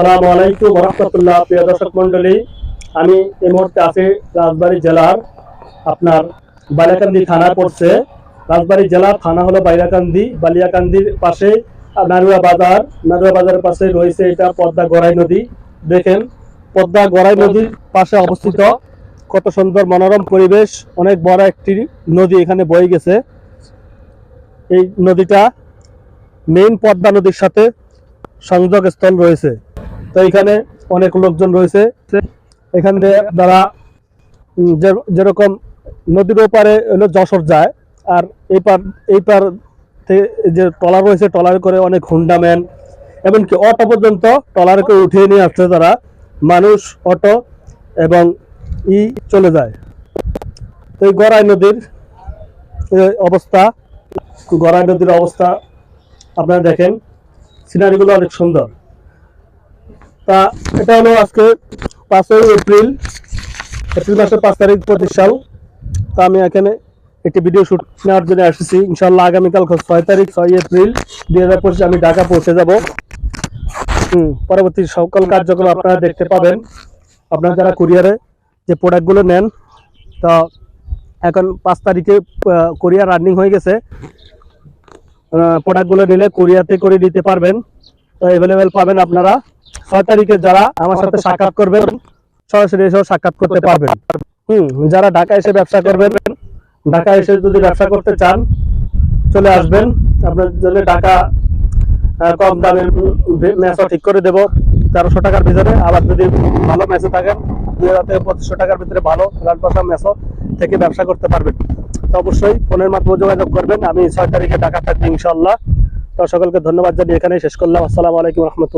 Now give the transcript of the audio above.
আসসালামু আলাইকুম রহমতুল্লাহ প্রিয় দর্শক মন্ডলী আমি এই মুহূর্তে আছি রাজবাড়ী জেলার আপনার বালিয়াকান্দি থানা পড়ছে। রাজবাড়ী জেলার থানা হলো বাইরাকান্দি বালিয়াকান্দির পাশে নারুয়া বাজার। নারুয়া বাজারের পাশে রয়েছে এটা পদ্মা গড়াই নদী। দেখেন, পদ্মা গড়াই নদীর পাশে অবস্থিত। কত সুন্দর মনোরম পরিবেশ, অনেক বড় একটি নদী এখানে বয়ে গেছে। এই নদীটা মেইন পদ্মা নদীর সাথে সংযোগ স্থল রয়েছে। তো এখানে অনেক লোকজন রয়েছে। এখান থেকে তারা যেরকম নদীর ওপারে হলো যশোর যায়, আর এই পার এই পার থেকে যে ট্রলার রয়েছে, ট্রলারে করে অনেক হুন্ডাম্যান এমনকি অটো পর্যন্ত ট্রলারে করে উঠিয়ে নিয়ে আসছে তারা। মানুষ, অটো এবং ই চলে যায়। তো এই গড়াই নদীর অবস্থা, গড়াই নদীর অবস্থা আপনারা দেখেন। সিনারিগুলো অনেক সুন্দর। তা এটা হলো আজকে পাঁচই এপ্রিল এপ্রিল মাসের পাঁচ তারিখ পঁচিশ সাল। তা আমি এখানে একটি ভিডিও শ্যুট নেওয়ার জন্য এসেছি ইনশাল্লাহ আগামীকাল ছয় তারিখ ছয় এপ্রিল দুই হাজার আমি ঢাকা পৌঁছে যাব। হুম, পরবর্তী সকল কার্যক্রম আপনারা দেখতে পাবেন। আপনারা যারা কুরিয়ারে যে প্রোডাক্টগুলো নেন, তা এখন পাঁচ তারিখে কোরিয়ার রানিং হয়ে গেছে। প্রোডাক্টগুলো নিলে কোরিয়াতে করে দিতে পারবেন। তো অ্যাভেলেবেল পাবেন আপনারা। ছয় তারিখে যারা আমার সাথে সাক্ষাৎ করবেন সরাসরি এসেও সাক্ষাৎ করতে পারবেন। হুম যারা ঢাকা এসে ব্যবসা করবেন ঢাকা এসে যদি ব্যবসা করতে চান চলে আসবেন। আপনার জন্য ঢাকা কম দামে ম্যাচও ঠিক করে দেবো। তেরোশো টাকার ভিতরে। আবার যদি ভালো ম্যাচে থাকেন দুই হাজার থেকে পঁচিশশো টাকার ভিতরে ভালো রান পাশা ম্যাচও থেকে ব্যবসা করতে পারবেন। তো অবশ্যই ফোনের মাধ্যমে যোগাযোগ করবেন। আমি ছয় তারিখে ঢাকা থাকব ইনশাল্লাহ তো সকলকে ধন্যবাদ জানিয়ে এখানে শেষ করলাম। আসসালামু আলাইকুম রহমতুল্লাহ।